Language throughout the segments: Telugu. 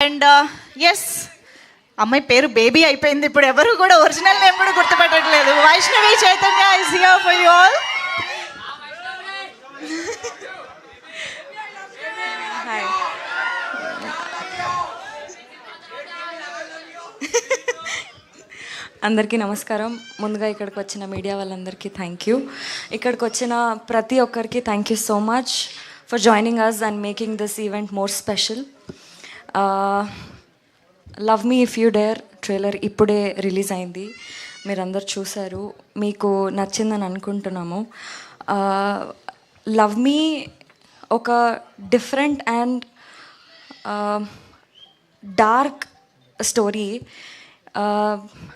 అండ్ uh, ఎస్ అమ్మాయి పేరు బేబీ అయిపోయింది. ఇప్పుడు ఎవరు కూడా ఒరిజినల్ నేమ్ కూడా గుర్తుపెట్టట్లేదు. Vaishnavi Chaitanya is here for you all hi అందరికీ నమస్కారం. ముందుగా ఇక్కడికి వచ్చిన మీడియా వాళ్ళందరికీ థ్యాంక్ యూ ఇక్కడికి వచ్చిన ప్రతి ఒక్కరికి thank you so much for joining us and making this event more special Love Me If You Dare trailer ఇప్పుడే రిలీజ్ అయింది. మీరందరు చూశారు. మీకు నచ్చిందని అనుకుంటున్నాము. లవ్ మీ ఒక different and dark story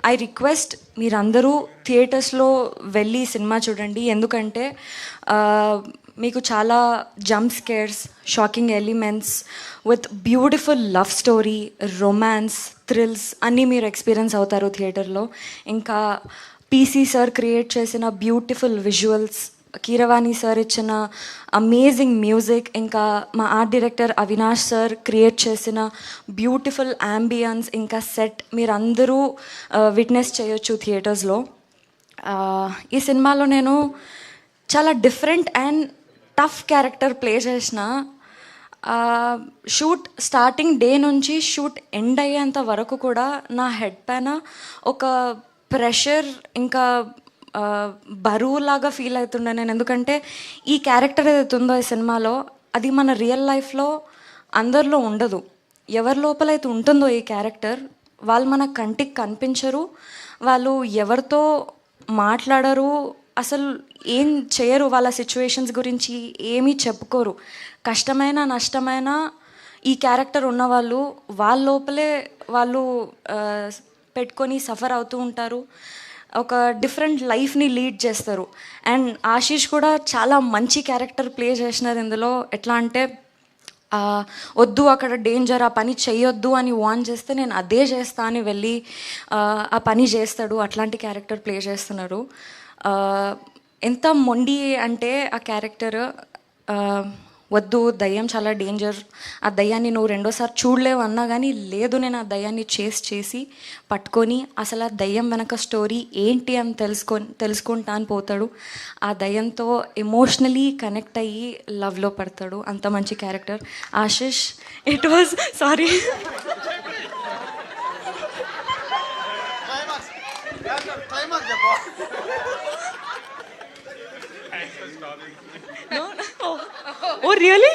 I request మీరందరూ థియేటర్స్లో వెళ్ళి సినిమా చూడండి. ఎందుకంటే మీకు చాలా jump scares shocking elements with beautiful love story romance thrills అన్నీ మీరు ఎక్స్పీరియన్స్ అవుతారు థియేటర్లో ఇంకా పీసీ సార్ క్రియేట్ చేసిన బ్యూటిఫుల్ విజువల్స్ కీరవాణి సార్ ఇచ్చిన అమేజింగ్ మ్యూజిక్ ఇంకా మా art director Avinash sir create చేసిన బ్యూటిఫుల్ అంబియన్స్ ఇంకా సెట్ మీరందరూ విట్నెస్ చేయొచ్చు థియేటర్స్లో ఈ సినిమాలో నేను చాలా different and tough character play చేసిన షూట్ స్టార్టింగ్ డే నుంచి షూట్ ఎండ్ అయ్యేంత వరకు కూడా నా హెడ్ పైన ఒక ప్రెషర్ ఇంకా బరువులాగా ఫీల్ అవుతుండే నేను. ఎందుకంటే ఈ క్యారెక్టర్ ఏదైతే ఉందో ఈ సినిమాలో అది మన రియల్ లైఫ్లో అందరిలో ఉండదు. ఎవరి లోపలైతే ఉంటుందో ఈ క్యారెక్టర్ వాళ్ళు మన కంటికి కనిపించరు. వాళ్ళు ఎవరితో మాట్లాడరు. అసలు ఏం చేయరు వాళ్ళ సిచ్యువేషన్స్ గురించి ఏమీ చెప్పుకోరు. కష్టమైన నష్టమైన ఈ క్యారెక్టర్ ఉన్నవాళ్ళు వాళ్ళ లోపలే వాళ్ళు పెట్టుకొని సఫర్ అవుతూ ఉంటారు. ఒక డిఫరెంట్ లైఫ్ని లీడ్ చేస్తారు. అండ్ ఆశీష్ కూడా చాలా మంచి క్యారెక్టర్ ప్లే చేసినారు ఇందులో. ఎట్లా అంటే వద్దు అక్కడ డేంజర్ ఆ పని చేయొద్దు అని వాన్ చేస్తే నేను అదే చేస్తా అని వెళ్ళి ఆ, పని చేస్తాడు. అట్లాంటి క్యారెక్టర్ ప్లే చేస్తున్నారు. ఎంత మొండి అంటే ఆ క్యారెక్టర్ వద్దు దయ్యం చాలా డేంజర్. ఆ దయ్యాన్ని నువ్వు రెండోసారి చూడలేవు అన్నా కానీ లేదు నేను ఆ దయ్యాన్ని చేసి చేసి పట్టుకొని అసలు ఆ దయ్యం వెనక స్టోరీ ఏంటి అని తెలుసుకొని తెలుసుకుంటా అని పోతాడు. ఆ దయ్యంతో ఎమోషనలీ కనెక్ట్ అయ్యి లవ్లో పడతాడు. అంత మంచి character Ashish it was sorry oh really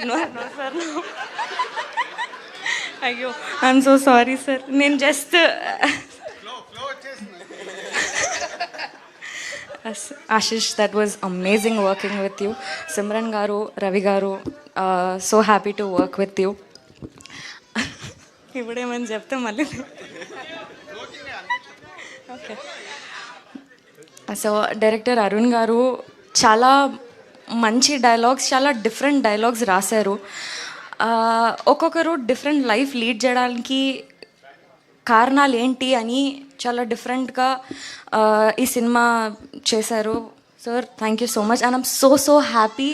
no no sir no అయ్యో ఐఎమ్ సో సారీ సార్ నేను just Ashish that was amazing working with you Simran గారు రవి గారు so happy to work with you ఇప్పుడేమని చెప్తే మళ్ళీ ఓకే సో డైరెక్టర్ అరుణ్ గారు చాలా మంచి డైలాగ్స్ చాలా డిఫరెంట్ డైలాగ్స్ రాశారు. ఒక్కొక్కరు డిఫరెంట్ లైఫ్ లీడ్ చేయడానికి కారణాలు ఏంటి అని చాలా డిఫరెంట్గా ఈ సినిమా చేశారు. Sir thank you so much and I'm so so happy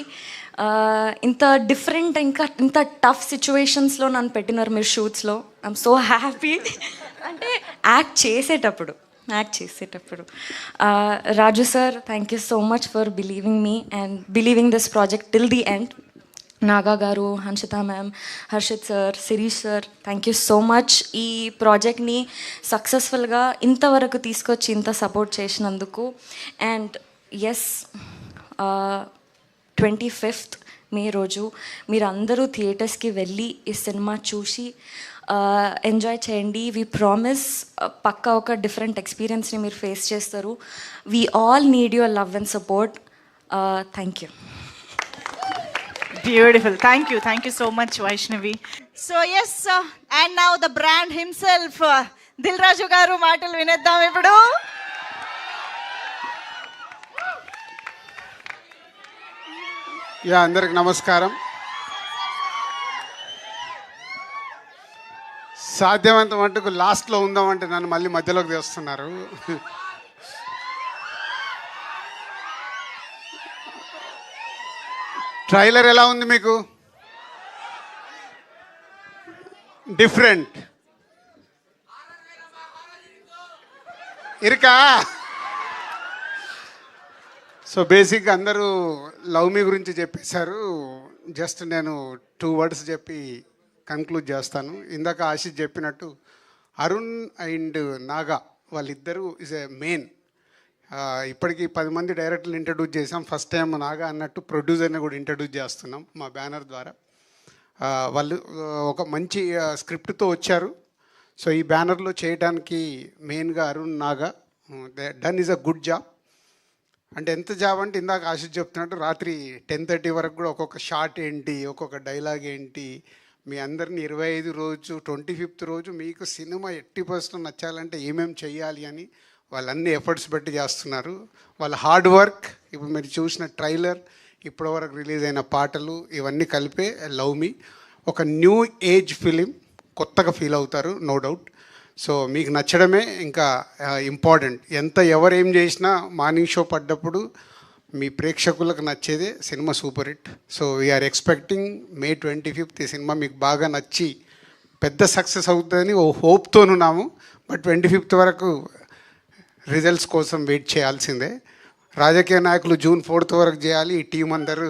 ఇంత డిఫరెంట్ ఇంకా ఇంత టఫ్ సిచ్యువేషన్స్లో నన్ను పెట్టినారు మీరు షూట్స్లో ఐఎమ్ సో హ్యాపీ అంటే యాక్ట్ చేసేటప్పుడు. యాక్ట్ చేసేటప్పుడు. Raju sir thank you so much for believing me and believing this project till the end Naga గారు Hanshita ma'am Harshith sir Shirish sir thank you so much ఈ ప్రాజెక్ట్ని సక్సెస్ఫుల్గా ఇంతవరకు తీసుకొచ్చి ఇంత సపోర్ట్ చేసినందుకు. And yes twenty fifth May రోజు మీరందరూ థియేటర్స్కి వెళ్ళి ఈ సినిమా చూసి ఎంజాయ్ చేయండి. వీ ప్రామిస్ పక్క ఒక డిఫరెంట్ ఎక్స్పీరియన్స్ని మీరు ఫేస్ చేస్తారు. We all need your love and support thank you beautiful thank you thank you so much Vaishnavi so yes and now the brand himself Dil Raju గారు మాటలు వినేద్దాం ఇప్పుడు యా అందరికి నమస్కారం. సాధ్యమైనంత మటుకు లాస్ట్లో ఉందామంటే నన్ను మళ్ళీ మధ్యలోకి తెస్తున్నారు. ట్రైలర్ ఎలా ఉంది మీకు? డిఫరెంట్. ఇరుకా? సో బేసిక్గా అందరూ లవ్ మీ గురించి చెప్పేశారు. జస్ట్ నేను టూ వర్డ్స్ చెప్పి కన్క్లూడ్ చేస్తాను. ఇందాక ఆశిష్ చెప్పినట్టు అరుణ్ అండ్ నాగా వాళ్ళిద్దరూ ఇస్ ఏ మెయిన్ ఇప్పటికి పది మంది డైరెక్టర్లు ఇంట్రడ్యూస్ చేసాం ఫస్ట్ టైం నాగా అన్నట్టు ప్రొడ్యూసర్ని కూడా ఇంట్రడ్యూస్ చేస్తున్నాం మా బ్యానర్ ద్వారా. వాళ్ళు ఒక మంచి స్క్రిప్ట్తో వచ్చారు. సో ఈ బ్యానర్లో చేయడానికి మెయిన్గా Arun Naga done is a good job అంటే ఎంత జాబ్ అంటే ఇందాక ఆశిష్ చెప్తున్నట్టు రాత్రి టెన్ థర్టీ వరకు కూడా ఒక్కొక్క షార్ట్ ఏంటి ఒక్కొక్క డైలాగ్ ఏంటి మీ అందరిని ఇరవై ఐదు రోజు ట్వంటీ ఫిఫ్త్ రోజు మీకు సినిమా ఎట్టి పర్సెంట్ నచ్చాలంటే ఏమేమి చేయాలి అని వాళ్ళన్ని ఎఫర్ట్స్ పెట్టి చేస్తున్నారు. వాళ్ళ హార్డ్ వర్క్ ఇప్పుడు మీరు చూసిన ట్రైలర్ ఇప్పటివరకు రిలీజ్ అయిన పాటలు ఇవన్నీ కలిపే లవ్ మీ. ఒక న్యూ ఏజ్ ఫిలిం కొత్తగా ఫీల్ అవుతారు నో డౌట్. సో మీకు నచ్చడమే ఇంకా ఇంపార్టెంట్. ఎంత ఎవరు ఏం చేసినా మార్నింగ్ షో పడ్డప్పుడు మీ ప్రేక్షకులకు నచ్చేదే cinema super hit. So we're expecting May twenty fifth ఈ సినిమా మీకు బాగా నచ్చి పెద్ద సక్సెస్ అవుతుందని ఓ హోప్తోనున్నాము బట్ ట్వంటీ ఫిఫ్త్ వరకు రిజల్ట్స్ కోసం వెయిట్ చేయాల్సిందే. రాజకీయ నాయకులు జూన్ ఫోర్త్ వరకు చేయాలి ఈ టీం అందరూ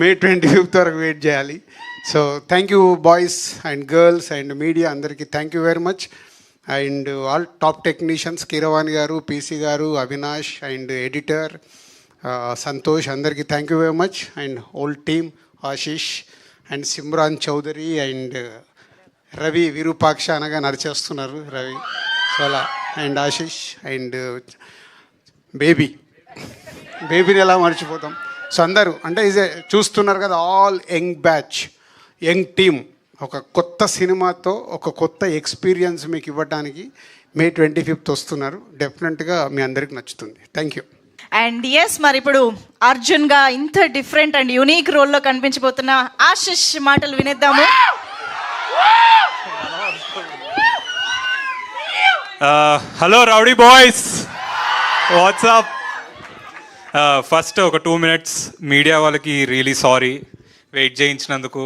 మే ట్వంటీ ఫిఫ్త్ వరకు వెయిట్ చేయాలి. So thank you boys and girls and media అందరికీ thank you very much and all top technicians Keeravani garu PC garu Avinash and editor Santosh అందరికీ thank you very much and old team Ashish and Simran Chaudhary and Ravi Virupaksha అనగా నడిచేస్తున్నారు రవి సో అలా అండ్ ఆశీష్ అండ్ బేబీ. బేబీని ఎలా మర్చిపోతాం? సో అందరూ అంటే ఇదే చూస్తున్నారు కదా all young batch young team. ఒక కొత్త సినిమాతో ఒక కొత్త ఎక్స్పీరియన్స్ మీకు ఇవ్వడానికి మే ట్వంటీ ఫిఫ్త్ వస్తున్నారు. డెఫినెట్గా మీ అందరికి నచ్చుతుంది. థ్యాంక్ యూ అండ్ ఎస్ మరి ఇప్పుడు అర్జున్గా ఇంత డిఫరెంట్ అండ్ యునీక్ రోల్లో కనిపించబోతున్న ఆశిష్ మాటలు వినేద్దాము. Hello rowdy boys what's up first ఒక టూ మినిట్స్ మీడియా వాళ్ళకి రియలీ సారీ వెయిట్ చేయించినందుకు.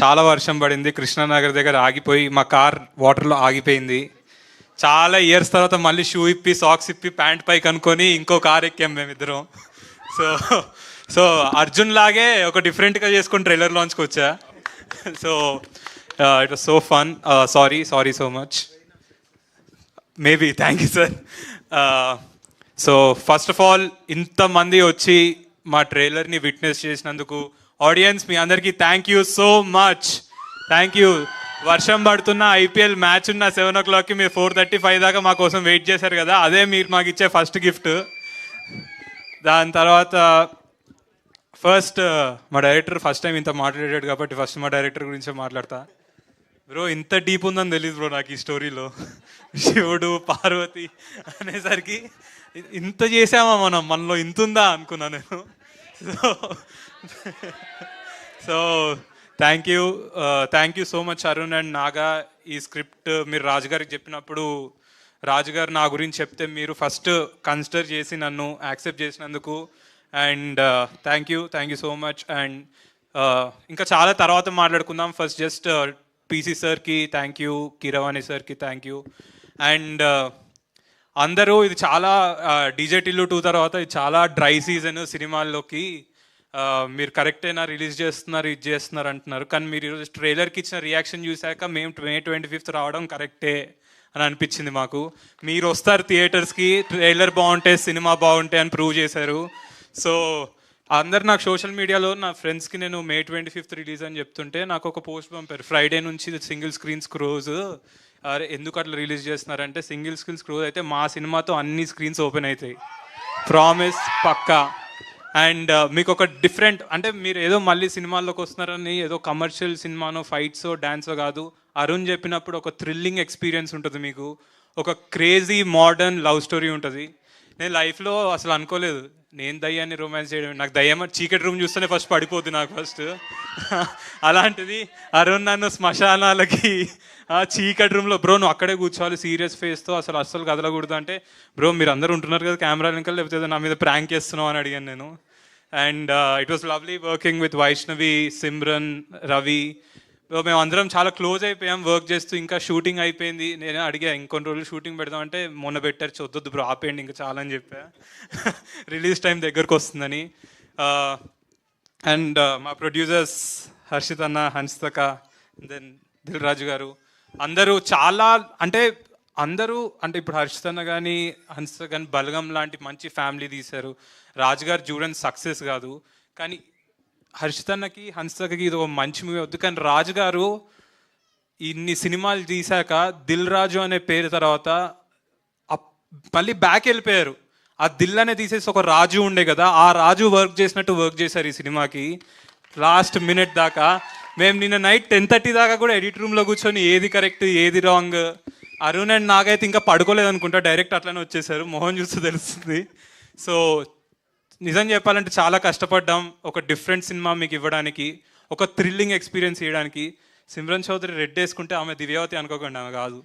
చాలా వర్షం పడింది. కృష్ణానగర్ దగ్గర ఆగిపోయి మా కార్ వాటర్లో ఆగిపోయింది. చాలా ఇయర్స్ తర్వాత మళ్ళీ షూ ఇప్పి సాక్స్ ఇప్పి ప్యాంట్ పై కనుక్కొని ఇంకో కార్ ఎక్కాం మేమిద్దరం. సో సో అర్జున్ లాగే ఒక డిఫరెంట్గా చేసుకుని ట్రైలర్ లాంచ్కి వచ్చా. So it was so fun sorry sorry so much maybe thank you sir so first of all ఇంతమంది వచ్చి మా ట్రైలర్ని విట్నెస్ చేసినందుకు ఆడియన్స్ మీ అందరికీ thank you so much thank you వర్షం పడుతున్న ఐపీఎల్ మ్యాచ్ ఉన్న సెవెన్ ఓ క్లాక్కి మీరు ఫోర్ థర్టీ ఫైవ్ దాకా మా కోసం వెయిట్ చేశారు కదా అదే మీరు మాకు ఇచ్చే ఫస్ట్ గిఫ్ట్ దాని తర్వాత ఫస్ట్ మా డైరెక్టర్ ఫస్ట్ టైం ఇంత మాట్లాడాడు కాబట్టి ఫస్ట్ మా డైరెక్టర్ గురించే మాట్లాడతా. బ్రో ఇంత డీప్ ఉందని తెలియదు బ్రో నాకు ఈ స్టోరీలో శివుడు పార్వతి అనేసరికి ఇంత చేసామా మనం? మనలో ఇంత ఉందా అనుకున్నా నేను. So so thank you thank you so much Arun and Naga ఈ స్క్రిప్ట్ మీరు రాజుగారికి చెప్పినప్పుడు రాజుగారు నా గురించి చెప్తే మీరు ఫస్ట్ కన్సిడర్ చేసి నన్ను యాక్సెప్ట్ చేసినందుకు. And thank you thank you so much and ఇంకా చాలా తర్వాత మాట్లాడుకుందాం. ఫస్ట్ జస్ట్ పీసీ సార్కి థ్యాంక్ యూ కీరవాణి సార్కి థ్యాంక్ యూ అండ్ అందరూ ఇది చాలా డీజే టిల్లు టూ తర్వాత ఇది చాలా డ్రై సీజన్ సినిమాల్లోకి మీరు కరెక్టేనా రిలీజ్ చేస్తున్నారు ఇది చేస్తున్నారు అంటున్నారు. కానీ మీరు ఈరోజు ట్రైలర్కి ఇచ్చిన రియాక్షన్ చూశాక మేము మే ట్వంటీ ఫిఫ్త్ రావడం కరెక్టే అని అనిపించింది మాకు. మీరు వస్తారు థియేటర్స్కి ట్రైలర్ బాగుంటే సినిమా బాగుంటే అని ప్రూవ్ చేశారు. సో అందరు నాకు సోషల్ మీడియాలో నా ఫ్రెండ్స్కి నేను మే ట్వంటీ ఫిఫ్త్ రిలీజ్ అని చెప్తుంటే నాకు ఒక పోస్ట్ పంపారు. ఫ్రైడే నుంచి సింగిల్ స్క్రీన్స్ క్రోజ్ అరే ఎందుకు అట్లా రిలీజ్ చేస్తున్నారంటే సింగిల్ స్క్రీన్ స్క్రోజ్ అయితే మా సినిమాతో అన్ని స్క్రీన్స్ ఓపెన్ అవుతాయి. ప్రామిస్ పక్కా. అండ్ uh, మీకు ఒక డిఫరెంట్ అంటే మీరు ఏదో మళ్ళీ సినిమాల్లోకి వస్తున్నారని ఏదో కమర్షియల్ సినిమానో ఫైట్సో డ్యాన్సో కాదు. అరుణ్ చెప్పినప్పుడు ఒక థ్రిల్లింగ్ ఎక్స్పీరియన్స్ ఉంటుంది మీకు. ఒక క్రేజీ మోడర్న్ లవ్ స్టోరీ ఉంటుంది. నేను లైఫ్లో అసలు అనుకోలేదు. నేను దయ్యాన్ని రొమాన్స్ చేయడం నాకు దయ్యం చీకటి రూమ్ చూస్తేనే ఫస్ట్ పడిపోద్ది నాకు ఫస్ట్ అలాంటిది అరుణ్ నన్ను శ్మశానాలకి ఆ చీకటి రూమ్లో బ్రో నువ్వు అక్కడే కూర్చోవాలి సీరియస్ ఫేస్తో అసలు అస్సలు కదలకూడదు అంటే బ్రో మీరు అందరూ ఉంటున్నారు కదా కెమెరా వెనకాల లేకపోతే నా మీద ప్రాంక్ చేస్తున్నావు అని అడిగాను నేను. And it was lovely working with Vaishnavi Simran Ravi మేము అందరం చాలా క్లోజ్ అయిపోయాం వర్క్ చేస్తూ ఇంకా షూటింగ్ అయిపోయింది. నేను అడిగా ఇంకొన్ని రోజులు షూటింగ్ పెడదామంటే మొన్న పెట్టారు చూద్దొద్దు బ్రో ఆపేయండి ఇంకా చాలా అని చెప్పా. రిలీజ్ టైం దగ్గరకు వస్తుందని. అండ్ మా ప్రొడ్యూసర్స్ హర్షిత్ అన్న హన్స్తక దెన్ దిల్ రాజు గారు అందరూ చాలా అంటే అందరూ అంటే ఇప్పుడు హర్షిత్ అన్న కానీ హన్స్తక్ కానీ బలగం లాంటి మంచి ఫ్యామిలీ తీశారు. రాజు గారు సక్సెస్ కాదు. కానీ హర్షితన్నకి హన్సకి ఇది ఒక మంచి మూవీ వద్దు కానీ రాజు గారు ఇన్ని సినిమాలు తీశాక దిల్ రాజు అనే పేరు తర్వాత అప్- మళ్ళీ బ్యాక్ వెళ్ళిపోయారు. ఆ దిల్ అనే తీసేసి ఒక రాజు ఉండే కదా ఆ రాజు వర్క్ చేసినట్టు వర్క్ చేశారు ఈ సినిమాకి. లాస్ట్ మినిట్ దాకా. మేము నిన్న నైట్ టెన్ థర్టీ దాకా కూడా ఎడిట్ రూమ్లో కూర్చొని ఏది కరెక్ట్ ఏది రాంగ్ అరుణ్ అండ్ నాగైతే ఇంకా పడుకోలేదు అనుకుంటా డైరెక్ట్ అట్లనే వచ్చేసారు. మొహం చూస్తే తెలుస్తుంది. సో నిజం చెప్పాలంటే చాలా కష్టపడ్డాం. ఒక డిఫరెంట్ సినిమా మీకు ఇవ్వడానికి ఒక థ్రిల్లింగ్ ఎక్స్పీరియన్స్ ఇవ్వడానికి సిమ్రన్ చౌదరి రెడ్ వేసుకుంటే ఆమె దివ్యావతి అనుకోకండి ఆమె కాదు.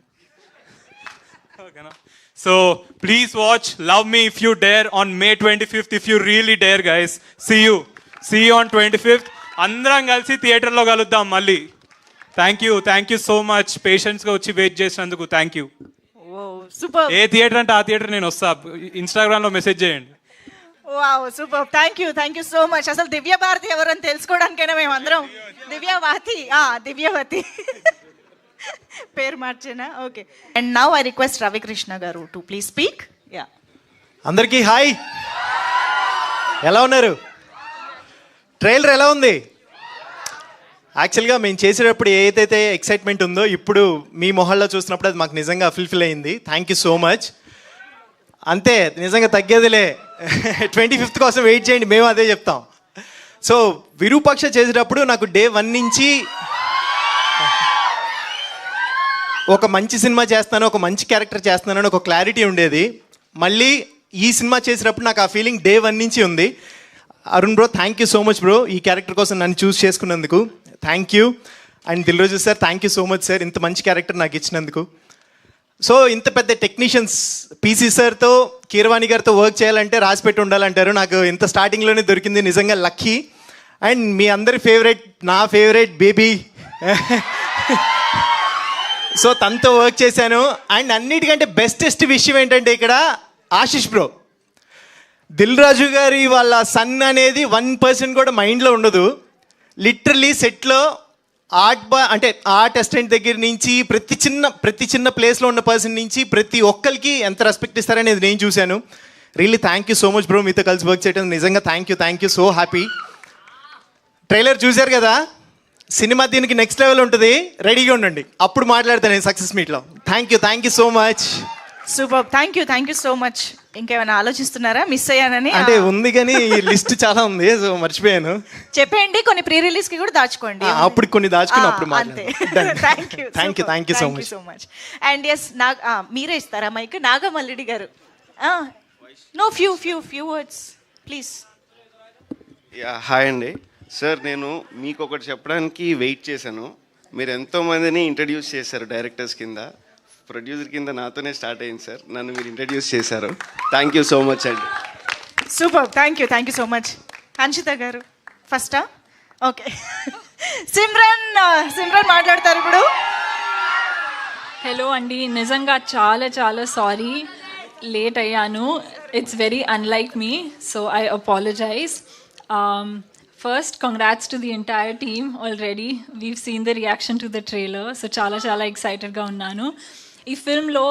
ఓకేనా? So please watch love me if you dare on May twenty fifth if you really dare guys see you see on twenty fifth అందరం కలిసి థియేటర్లో కలుద్దాం మళ్ళీ. Thank you thank you so much పేషెన్స్గా వచ్చి వెయిట్ చేసినందుకు థ్యాంక్ యూ సూపర్ ఏ థియేటర్ అంటే ఆ థియేటర్ నేను వస్తా. ఇన్స్టాగ్రామ్లో మెసేజ్ చేయండి. Wow super. Thank you thank you so much అసలు దివ్య భారతి ఎవరని తెలుసుకోవడానికైనా మేము అందరం దివ్యవాతి. ఆ దివ్యవతి. పేరు మార్చేనా? Okay and now I request Ravikrishna garu to please speak yeah అందరికీ హాయ్. ఎలా ఉన్నారు? ట్రైలర్ ఎలా ఉంది? యాక్చువల్గా మేము చేసేటప్పుడు ఏదైతే ఎక్సైట్మెంట్ ఉందో ఇప్పుడు మీ మొహల్లో చూసినప్పుడు అది మాకు నిజంగా ఫుల్ఫిల్ అయింది. థ్యాంక్ యూ సో మచ్ అంతే నిజంగా తగ్గేదిలే. ట్వంటీ ఫిఫ్త్ కోసం వెయిట్ చేయండి మేము అదే చెప్తాం. సో విరూపాక్ష చేసేటప్పుడు నాకు డే వన్ నుంచి ఒక మంచి సినిమా చేస్తాను ఒక మంచి క్యారెక్టర్ చేస్తున్నాను ఒక క్లారిటీ ఉండేది. మళ్ళీ ఈ సినిమా చేసినప్పుడు నాకు ఆ ఫీలింగ్ డే వన్ నుంచి ఉంది. Arun bro thank you so much bro ఈ క్యారెక్టర్ కోసం నన్ను చూస్ చేసుకున్నందుకు. Thank you and Dil Raju sir thank you so much sir ఇంత మంచి క్యారెక్టర్ నాకు ఇచ్చినందుకు. సో ఇంత పెద్ద టెక్నీషియన్స్ పీసీ సార్తో కీరవాణి గారితో వర్క్ చేయాలంటే రాసిపెట్టి ఉండాలంటారు. నాకు ఇంత స్టార్టింగ్లోనే దొరికింది నిజంగా లక్కీ అండ్ మీ అందరి ఫేవరెట్ నా ఫేవరెట్ బేబీ సో తనతో వర్క్ చేశాను. అండ్ అన్నిటికంటే బెస్టెస్ట్ విషయం ఏంటంటే ఇక్కడ ఆశిష్ బ్రో దిల్ రాజు గారి వాళ్ళ సన్ అనేది వన్ పర్సెంట్ కూడా మైండ్లో ఉండదు. లిటరలీ సెట్లో ఆర్ట్ బా అంటే ఆర్ట్ అసిస్టెంట్ దగ్గర నుంచి ప్రతి చిన్న ప్రతి చిన్న ప్లేస్లో ఉన్న పర్సన్ నుంచి ప్రతి ఒక్కరికి ఎంత రెస్పెక్ట్ ఇస్తారనేది నేను చూశాను. Really thank you so much bro మీతో కలిసి వర్క్ చేయడం నిజంగా thank you thank you so happy trailer చూశారు కదా? సినిమా దీనికి నెక్స్ట్ లెవెల్ ఉంటుంది. రెడీగా ఉండండి. అప్పుడు మాట్లాడతాను నేను సక్సెస్ మీట్లో thank you thank you so much super thank you thank you so much ఇంకేమైనా ఆలోచిస్తున్నారా? మిస్ అయ్యానని? అంటే ఉంది కానీ ఈ లిస్ట్ చాలా ఉంది సో మర్చిపోయాను. చెప్పేయండి కొన్ని ప్రీ రిలీజ్కి కూడా దాచుకోండి. అప్పుడు కొన్ని దాచుకుని అప్పుడు అంతే. Thank you Thank you, thank you so much. So much and S Nag ఆ, మీరే ఇస్తారా mic? Nagamallidi garu. No few few few words please yeah hi అండి. సార్ నేను మీకు ఒకటి చెప్పడానికి వెయిట్ చేశాను. మీరు ఎంతో మందిని ఇంట్రడ్యూస్ చేశారు డైరెక్టర్స్ కింద. ప్రొడ్యూసర్ కింద నాతోనే స్టార్ట్ అయింది సార్. నన్ను మీరు ఇంట్రడ్యూస్ చేశారు. థ్యాంక్ యూ సో మచ్ అండి. Super thank you thank you so much Hanshitha garu ఫస్టా okay Simran Simran మాట్లాడతారు ఇప్పుడు. హలో అండి. నిజంగా చాలా చాలా సారీ లేట్ అయ్యాను. It's very unlike me so I apologise first congrats to the entire team already we've seen the reaction to the trailer so చాలా చాలా ఎక్సైటెడ్గా ఉన్నాను. ఈ ఫిల్మ్లో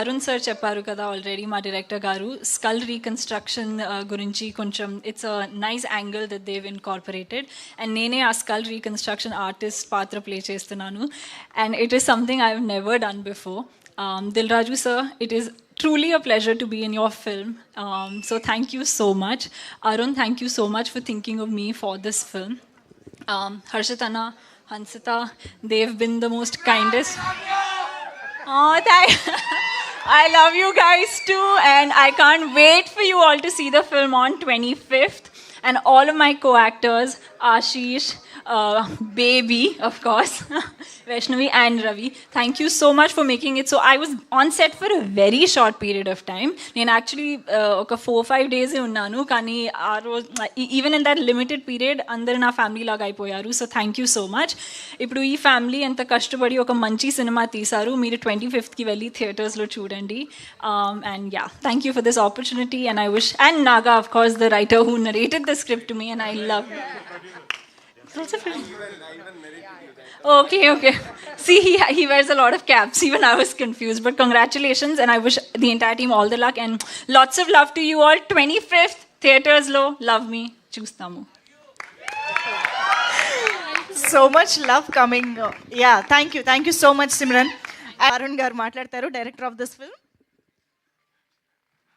అరుణ్ సార్ చెప్పారు కదా ఆల్రెడీ మా డైరెక్టర్ గారు స్కల్ రీకన్స్ట్రక్షన్ గురించి కొంచెం it's a nice angle that Dev incorporated and నేనే ఆ స్కల్ రీకన్స్ట్రక్షన్ ఆర్టిస్ట్ పాత్ర ప్లే చేస్తున్నాను and it is something I have never done before Dil Raju sir it is truly a pleasure to be in your film. Um, so thank you so much. Arun, thank you so much for thinking of me for this film. Um, Harshitana, Hansita, they've been the most kindest. Oh, thank I love you guys too, and I can't wait for you all to see the film on 25th. And all of my co actors, Ashish, uh, Baby, of course, Vaishnavi, and Ravi. Thank you so much for making it. So I was on set for a very short period of time. నేను యాక్చువల్లీ ఒక ఫోర్ ఫైవ్ డేసే ఉన్నాను కానీ ఆ రోజు even in that limited period అందరు నా ఫ్యామిలీ లాగా అయిపోయారు so thank you so much ఇప్పుడు ఈ ఫ్యామిలీ ఎంత కష్టపడి ఒక మంచి సినిమా తీశారు మీరు ట్వంటీ ఫిఫ్త్కి వెళ్ళి థియేటర్స్లో చూడండి Um, and yeah thank you for this opportunity and I wish and Naga of course the writer who narrated the script to me and I love Okay, okay. See, he, he wears a lot of caps. Even I was confused. But congratulations, and I wish the entire team all the luck and lots of love to you all. 25th, theaters low. Love me. Chustamu. So much love coming yeah thank you thank you so much Simran Arun garu మాట్లాడతారు director of this film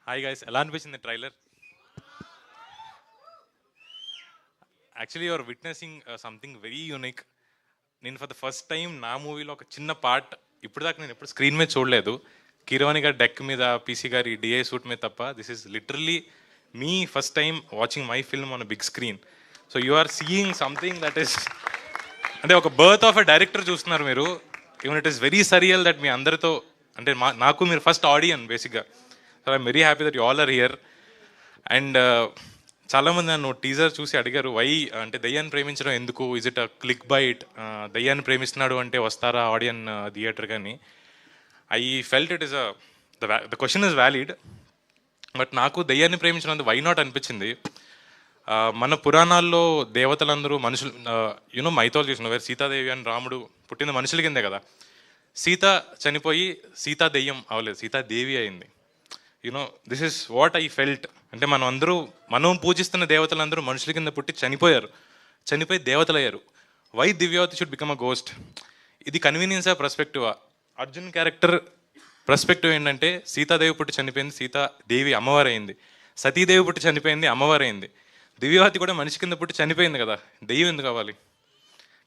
hi guys ఎలా అనిపించింది trailer actually your witnessing something very unique నేను ఫర్ ద ఫస్ట్ టైం నా మూవీలో ఒక చిన్న పార్ట్ ఇప్పుడు దాకా నేను ఎప్పుడు స్క్రీన్ మీద చూడలేదు. కిరవాణి గారి డెక్ మీద పీసీ గారి డిఐ సూట్ మీద తప్ప this is literally me first time watching my film on big screen so you are seeing something that is అంటే ఒక బర్త్ ఆఫ్ అ డైరెక్టర్ చూస్తున్నారు మీరు. Even it is very surreal that me అందరితో అంటే మా నాకు మీరు ఫస్ట్ ఆడియన్ బేసిక్గా so I'm very happy that you all are here and చాలామంది నన్ను టీజర్ చూసి అడిగారు వై అంటే దయ్యాన్ని ప్రేమించడం ఎందుకు? Is it a click bait దయ్యాన్ని ప్రేమిస్తున్నాడు అంటే వస్తారా ఆడియన్ థియేటర్ కానీ? I felt it is a the question is valid but నాకు దయ్యాన్ని ప్రేమించడం వై నాట్ అనిపించింది. మన పురాణాల్లో దేవతలందరూ మనుషులు యూనో మైథాలజీస్ వేరు సీతాదేవి అని రాముడు పుట్టిన మనుషుల కిందే కదా. సీత చనిపోయి సీతా దెయ్యం అవ్వలేదు సీతాదేవి అయింది. You know this is what I felt అంటే మనం అందరూ మనం పూజిస్తున్న దేవతలందరూ మనుషుల కింద పుట్టి చనిపోయారు. చనిపోయి దేవతలయ్యారు. Why Divyavathi should become a ghost ఇది కన్వీనియన్స్ ఆ అర్జున్ క్యారెక్టర్ పర్స్పెక్టివ్ ఏంటంటే సీతాదేవి పుట్టి చనిపోయింది సీతాదేవి అమ్మవారైంది అయింది సతీదేవి పుట్టి చనిపోయింది అమ్మవారైంది అయింది దివ్యవతి కూడా మనిషి కింద పుట్టి చనిపోయింది కదా. దెయ్యం ఎందుకు కావాలి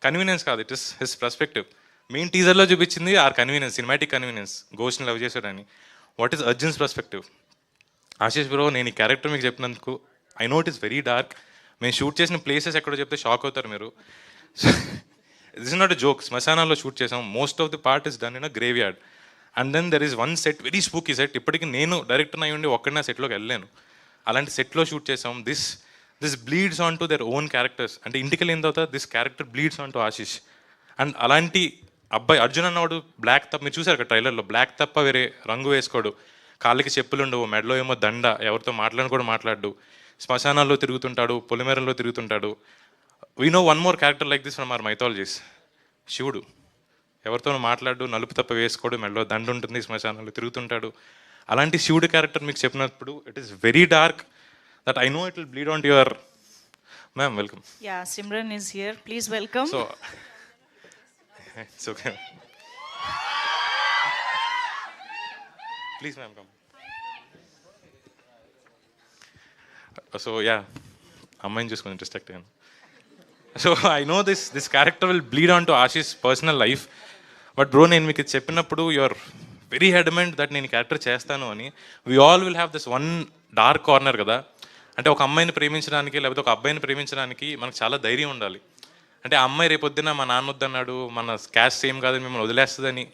కన్వీనియన్స్ కాదు it is his perspective main టీజర్లో చూపించింది ఆర్ కన్వీనియన్స్ సినిమాటిక్ కన్వీనియన్స్ గోష్ని లవ్ చేశాడని. What is Arjun's perspective Ashish bro నేను ఈ క్యారెక్టర్ మీకు చెప్పినందుకు I know it is very dark మేము షూట్ చేసిన ప్లేసెస్ ఎక్కడో చెప్తే షాక్ అవుతారు మీరు. దిస్ ఇస్ నాట్ జోక్ శ్మశానాల్లో షూట్ చేసాం. Most of the part is done in a graveyard and then there is one set very spooky set ఇప్పటికి నేను డైరెక్టర్ అయి ఉండి ఒక్కడినా సెట్లోకి వెళ్ళాను అలాంటి సెట్లో షూట్ చేసాం. This this bleeds on to their own characters అంటే ఇంటికి వెళ్ళిన తర్వాత this character bleeds on to Ashish. And అలాంటి అబ్బాయి అర్జున్ అన్నవాడు బ్లాక్ తప్ప మీరు చూసారు కదా ట్రైలర్లో బ్లాక్ తప్ప వేరే రంగు వేసుకోడు. కాళ్ళకి చెప్పులు ఉండవు మెడలో ఏమో దండ ఎవరితో మాట్లాడని కూడా మాట్లాడు శ్మశానాల్లో తిరుగుతుంటాడు పొలిమేరల్లో తిరుగుతుంటాడు. We know one more character like this from our mythologies శివుడు. ఎవరితోనూ మాట్లాడు నలుపు తప్ప వేసుకోడు మెడలో దండ ఉంటుంది శ్మశానాల్లో తిరుగుతుంటాడు. అలాంటి శివుడు క్యారెక్టర్ మీకు చెప్పినప్పుడు it is very dark that I know it will bleed on your ma'am welcome yeah Simran is here please welcome so it's okay please ma'am come so yeah అమ్మాయిని చూసుకొని డిస్ట్రాక్ట్ అయ్యాను so I know this this character will bleed on to Ashish's personal life but bro నేను మీకు ఇది చెప్పినప్పుడు యువర్ వెరీ హెడమెంట్ దట్ నేను క్యారెక్టర్ చేస్తాను అని. We all will have this one dark corner కదా. అంటే ఒక అమ్మాయిని ప్రేమించడానికి లేకపోతే ఒక అబ్బాయిని ప్రేమించడానికి మనకు చాలా ధైర్యం ఉండాలి. అంటే ఆ అమ్మాయి రేపొద్దున మా నాన్న వద్దన్నాడు మన క్యాస్ట్ సేమ్ కాదని మిమ్మల్ని వదిలేస్తుందని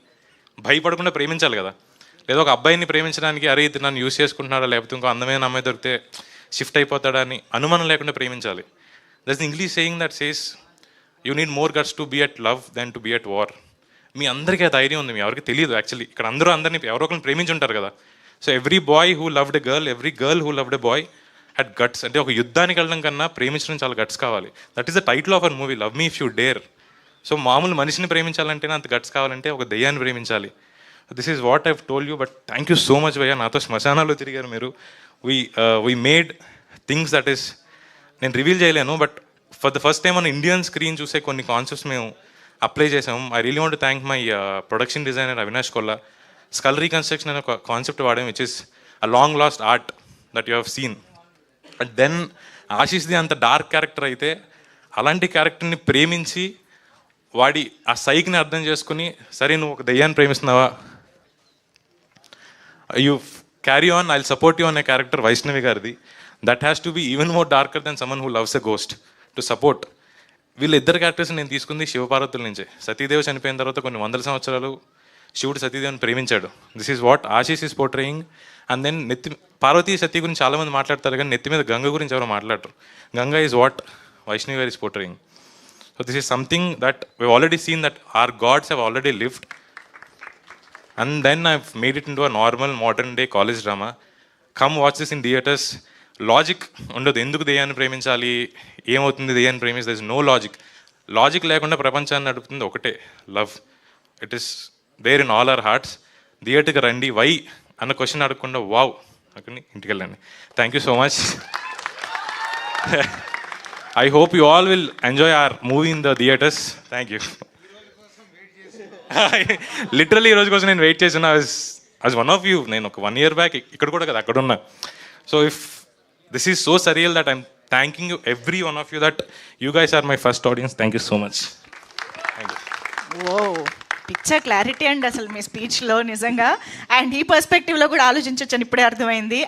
భయపడకుండా ప్రేమించాలి కదా. లేదా ఒక అబ్బాయిని ప్రేమించడానికి అరే ఇది నన్ను యూస్ చేసుకుంటున్నాడా లేకపోతే ఇంకో అందమైన అమ్మాయి దొరికితే షిఫ్ట్ అయిపోతాడా అని అనుమానం లేకుండా ప్రేమించాలి. That's English saying that says you need more guts to be at love then to be at war మీ అందరికీ ఆ ధైర్యం ఉంది మీ ఎవరికి తెలియదు యాక్చువల్లీ ఇక్కడ అందరూ అందరినీ ఎవరో ఒకరిని ప్రేమించుంటారు కదా. So every boy who loved a girl every girl who loved a boy at guts అంటే ఒక యుద్ధానికి వెళ్ళడం కన్నా ప్రేమించడం చాలా గట్స్ కావాలి. That is the title of our movie love me if you dare so మామూలు మనిషిని ప్రేమించాలంటే అంత గట్స్ కావాలంటే ఒక దయ్యాన్ని ప్రేమించాలి. This is what I've told you but thank you so much భయ్యా. నాతో శ్మశానాల్లో తిరిగారు మీరు. We we made things that is నేను రివీల్ చేయలేను but for the first time మన ఇండియన్ స్క్రీన్ చూసే కొన్ని కాన్సెప్ట్స్ మేము అప్లై చేసాము I really want thank my production designer Avinash Kolla skull reconstruction అనే ఒక కాన్సెప్ట్ వాడాము which is a long lost art that you have seen then ఆశీష్ది అంత డార్క్ క్యారెక్టర్ అయితే అలాంటి క్యారెక్టర్ని ప్రేమించి వాడి ఆ సైక్ని అర్థం చేసుకుని సరే నువ్వు ఒక దయ్యాన్ని ప్రేమిస్తున్నావా? You carry on I support you అనే క్యారెక్టర్ వైష్ణవి గారిది. That has to be even more darker than someone who loves a ghost to support వీళ్ళిద్దరు క్యారెక్టర్స్ నేను తీసుకుంది శివపార్వతుల నుంచే. సతీదేవి చనిపోయిన తర్వాత కొన్ని వందల సంవత్సరాలు శివుడు సతీదేవిని ప్రేమించాడు. This is what Ashish is portraying and then నెత్తి పార్వతీ సతీ గురించి చాలామంది మాట్లాడతారు కానీ నెత్తి మీద గంగ గురించి ఎవరు మాట్లాడరు. గంగ ఈజ్ వాట్ వైష్ణవి గారు is portraying so this is something that we already seen that are gods have already lived and then I made it into a normal modern day college drama come watch this in theatres logic ఉండదు. ఎందుకు దెయ్యాన్ని ప్రేమించాలి? ఏమవుతుంది దెయ్యాన్ని ప్రేమిస్తే? ఇస్ నో లాజిక్ లాజిక్ లేకుండా ప్రపంచాన్ని నడుపుతుంది ఒకటే. Love it is there in all our hearts థియేటర్కి రండి. వై అన్న క్వశ్చన్ అడగకుండా వావ్ అక్కడిని ఇంటికి వెళ్ళండి thank you so much I hope you all will enjoy our movie in the theatres thank you literally ఈ రోజు కోసం నేను వెయిట్ చేసిన అస్ వన్ ఆఫ్ యూ నేను ఒక వన్ ఇయర్ బ్యాక్ ఇక్కడ కూడా కదా అక్కడ ఉన్నా so if this is so surreal that I'm thanking you every one of you that you guys are my first audience thank you so much thank you oh picture clarity and అసలు మీ స్పీచ్లో నిజంగా. అండ్ ఈ పర్స్పెక్టివ్లో కూడా ఆలోచించవచ్చు అని ఇప్పుడే అర్థమైంది.